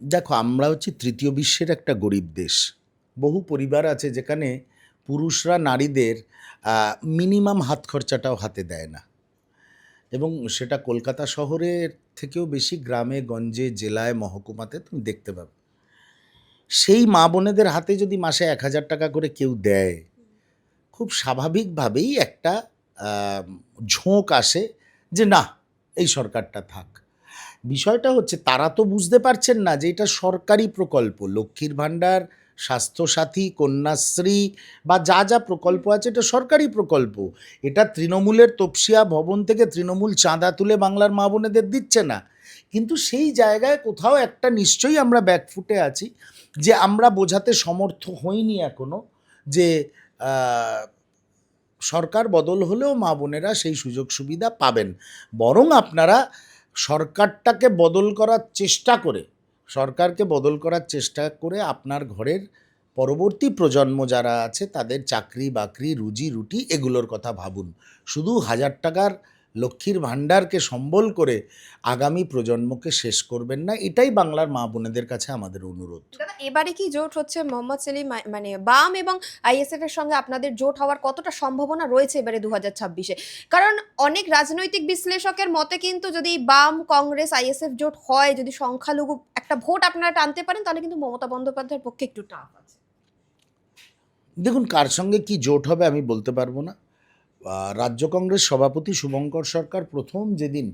দেখো, আমরা হচ্ছে তৃতীয় বিশ্বের একটা গরিব দেশ। বহু পরিবার আছে যেখানে পুরুষরা নারীদের মিনিমাম হাত খরচাটাও হাতে দেয় না। এবং সেটা কলকাতা শহরের থেকেও বেশি, গ্রামে, গঞ্জে, জেলায়, মহকুমাতে তুমি দেখতে পাবে। সেই মা বোনেদের হাতে যদি মাসে এক হাজার টাকা করে কেউ দেয়, খুব স্বাভাবিকভাবেই একটা ঝোঁক আসে যে, না, এই সরকারটা থাক। বিষয়টা হচ্ছে তারা তো বুঝতে পারছেন না যে এটা সরকারি প্রকল্প। লক্ষ্মীর ভাণ্ডার, স্বাস্থ্যসাথী, কন্যাশ্রী বা যা যা প্রকল্প আছে এটা সরকারি প্রকল্প। এটা তৃণমূলের তপসিয়া ভবন থেকে তৃণমূল চাঁদা তুলে বাংলার মা বোনেদের দিচ্ছে না। কিন্তু সেই জায়গায় কোথাও একটা নিশ্চয়ই আমরা ব্যাকফুটে আছি যে আমরা বোঝাতে সমর্থ হইনি এখনও যে সরকার বদল হলেও মা বোনেরা সেই সুযোগ সুবিধা পাবেন। বরং আপনারা সরকারটাকে বদল করার চেষ্টা করে, সরকারকে বদল করার চেষ্টা করে আপনার ঘরের পরবর্তী প্রজন্ম যারা আছে, তাদের চাকরি বাকরি, রুজি, রুটি, এগুলোর কথা ভাবুন। শুধু হাজার টাকার লক্ষ্মীর ভাণ্ডারকে সম্বল করে আগামী প্রজন্মকে শেষ করবেন না এটাই বাংলার মা বোনেদের কাছে আমাদের অনুরোধ। এবারে কি জোট হচ্ছে? মোহাম্মদ সেলিম মানে বাম এবং আইএসএফ এর সঙ্গে আপনাদের জোট হওয়ার কতটা সম্ভাবনা রয়েছে এবারে দু হাজার ছাব্বিশে? কারণ অনেক রাজনৈতিক বিশ্লেষকের মতে কিন্তু যদি বাম কংগ্রেস আইএসএফ জোট হয় যদি সংখ্যালঘু একটা ভোট আপনারা টানতে পারেন তাহলে কিন্তু মমতা বন্দ্যোপাধ্যায়ের পক্ষে একটু টাফ আছে। দেখুন কার সঙ্গে কি জোট হবে আমি বলতে পারব না। রাজ্য কংগ্রেস সভাপতি শুভঙ্কর সরকার প্রথম যেদিন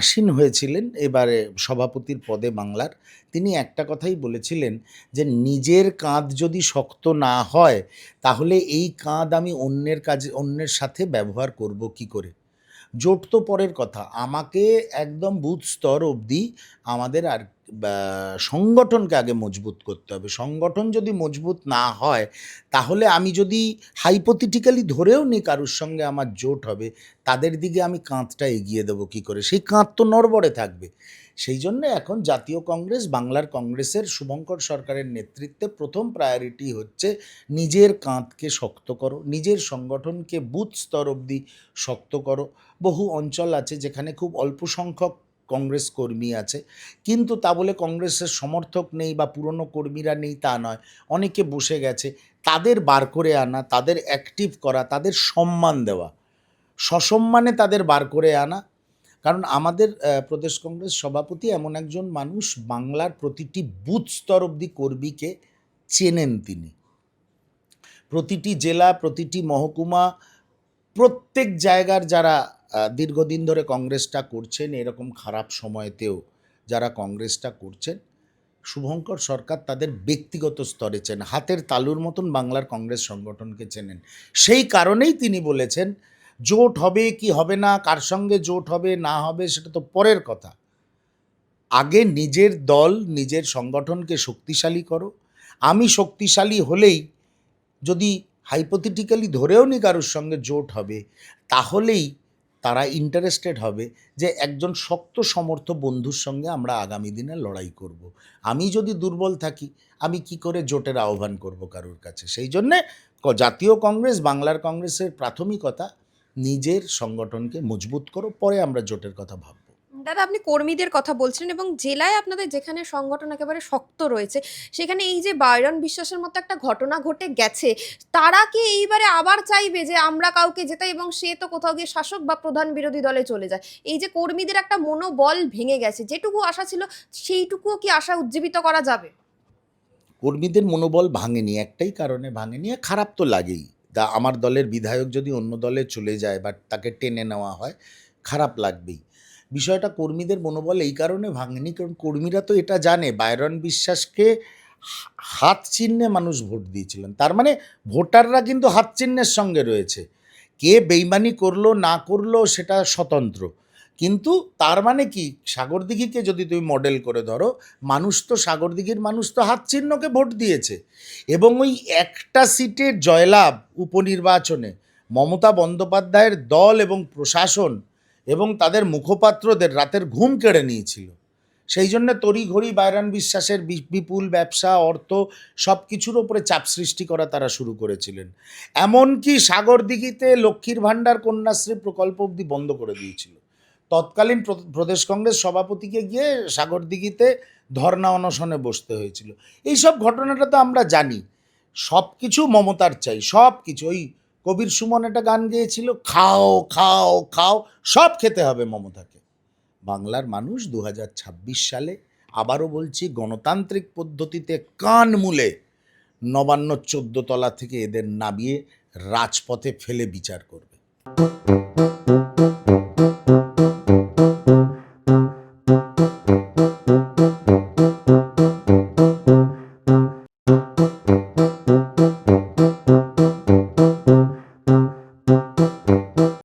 আসীন হয়েছিলেন, এবারে সভাপতির পদে বাংলার, তিনি একটা কথাই বলেছিলেন যে নিজের কাঁধ যদি শক্ত না হয়, তাহলে এই কাঁধ আমি অন্যের কাজে, অন্যের সাথে ব্যবহার করব কি করে? জোট তো পরের কথা। আমাকে একদম বুথ স্তর অবধি আমাদের আর সংগঠনকে আগে মজবুত করতে হবে। সংগঠন যদি মজবুত না হয়, তাহলে আমি যদি হাইপোথিটিক্যালি ধরেও নিই কারুর সঙ্গে আমার জোট হবে, তাদের দিকে আমি কাঁধটা এগিয়ে দেবো কি করে? সেই কাঁধ তো নড়বড়ে থাকবে। সেই জন্য এখন জাতীয় কংগ্রেস, বাংলার কংগ্রেসের শুভঙ্কর সরকারের নেতৃত্বে প্রথম প্রায়োরিটি হচ্ছে নিজের কাঁধকে শক্ত করো, নিজের সংগঠনকে বুথ স্তর অবধি শক্ত করো। বহু অঞ্চল আছে যেখানে খুব অল্প সংখ্যক কংগ্রেস কর্মী আছে, কিন্তু তা বলে কংগ্রেসের সমর্থক নেই বা পুরনো কর্মীরা নেই তা নয়। অনেকে বসে গেছে, তাদের বার করে আনা, তাদের অ্যাক্টিভ করা, তাদের সম্মান দেওয়া। সসম্মানে তাদের বার করে আনা কারণ আমাদের প্রদেশ কংগ্রেস সভাপতি এমন একজন মানুষ, বাংলার প্রতিটি বুথ স্তর অবধি কর্মীকে চেনেন তিনি। প্রতিটি জেলা, প্রতিটি মহকুমা, প্রত্যেক জায়গার যারা দীর্ঘদিন ধরে কংগ্রেসটা করছেন, এরকম খারাপ সময়তেও যারা কংগ্রেসটা করছেন, শুভঙ্কর সরকার তাদের ব্যক্তিগত স্তরে চেন হাতের তালুর মতন বাংলার কংগ্রেস সংগঠনকে চেনেন। সেই কারণেই তিনি বলেছেন জোট হবে কি হবে না, কার সঙ্গে জোট হবে, না হবে, সেটা তো পরের কথা। আগে নিজের দল, নিজের সংগঠনকে শক্তিশালী করো। আমি শক্তিশালী হলেই যদি হাইপোথেটিক্যালি ধরেও নি কারোর সঙ্গে জোট হবে, তাহলেই তারা ইন্টারেস্টেড হবে যে একজন শক্ত সমর্থ বন্ধুর সঙ্গে আমরা আগামী দিনে লড়াই করব। আমি যদি দুর্বল থাকি, আমি কি করে জোটের আহ্বান করব কারোর কাছে? সেই জন্যে জাতীয় কংগ্রেস, বাংলার কংগ্রেসের প্রাথমিকতা নিজের সংগঠনকে মজবুত করো পরে আমরা জোটের কথা ভাববো। দাদা আপনি কর্মীদের কথা বলছিলেন এবং জেলায় আপনাদের যেখানে সংগঠন একেবারে শক্ত রয়েছে সেখানে এই যে বায়রন বিশ্বাসের মতো একটা ঘটনা ঘটে গেছে তারা কি এইবারে আবার চাইবে যে আমরা কাউকে জেতাই এবং সে তো কোথাও গিয়ে শাসক বা প্রধান বিরোধী দলে চলে যায়? এই যে কর্মীদের একটা মনোবল ভেঙে গেছে যেটুকু আশা ছিল সেইটুকুও কি আশা উজ্জীবিত করা যাবে? কর্মীদের মনোবল ভাঙেনি একটাই কারণে ভাঙেনি খারাপ তো লাগেই। তা আমার দলের বিধায়ক যদি অন্য দলে চলে যায় বা তাকে টেনে নেওয়া হয়, খারাপ লাগবেই। বিষয়টা কর্মীদের মনোবল এই কারণে ভাঙেনি, কারণ কর্মীরা তো এটা জানে। বায়রন বিশ্বাসকে হাত চিহ্নে মানুষ ভোট দিয়েছিলেন। তার মানে ভোটাররা কিন্তু হাত চিহ্নের সঙ্গে রয়েছে। কে বেইমানি করল, না করল, সেটা স্বতন্ত্র। কিন্তু তার মানে কি? সাগরদিঘিকে যদি তুমি মডেল করে ধরো, মানুষ তো সাগরদিঘির মানুষ তো হাত চিহ্নকে ভোট দিয়েছে। এবং ওই একটা সিটের জয়লাভ উপনির্বাচনে মমতা বন্দ্যোপাধ্যায়ের দল এবং প্রশাসন এবং তাদের মুখপাত্রদের রাতের ঘুম কেড়ে নিয়েছিল। সেই জন্য তড়িঘড়ি বাইরান বিশ্বাসের বিপুল ব্যবসা, অর্থ সব কিছুর ওপরে চাপ সৃষ্টি করা তারা শুরু করেছিলেন। এমনকি সাগরদিঘিতে লক্ষ্মীর ভাণ্ডার কন্যাশ্রী প্রকল্প অবধি বন্ধ করে দিয়েছিল। তৎকালীন প্রদেশ কংগ্রেস সভাপতিকে গিয়ে সাগরদিঘিতে ধর্ণা অনশনে বসতে হয়েছিল। এইসব ঘটনাটা তো আমরা জানি। সব কিছু মমতার চাই সব কিছু ওই কবির সুমন একটা গান গেয়েছিল, খাও খাও খাও সব খেতে হবে মমতাকে। বাংলার মানুষ দু হাজার ছাব্বিশ সালে আবারও বলছি, গণতান্ত্রিক পদ্ধতিতে কান মুলে নবান্ন চোদ্দ তলা থেকে এদের নামিয়ে রাজপথে ফেলে বিচার করবে।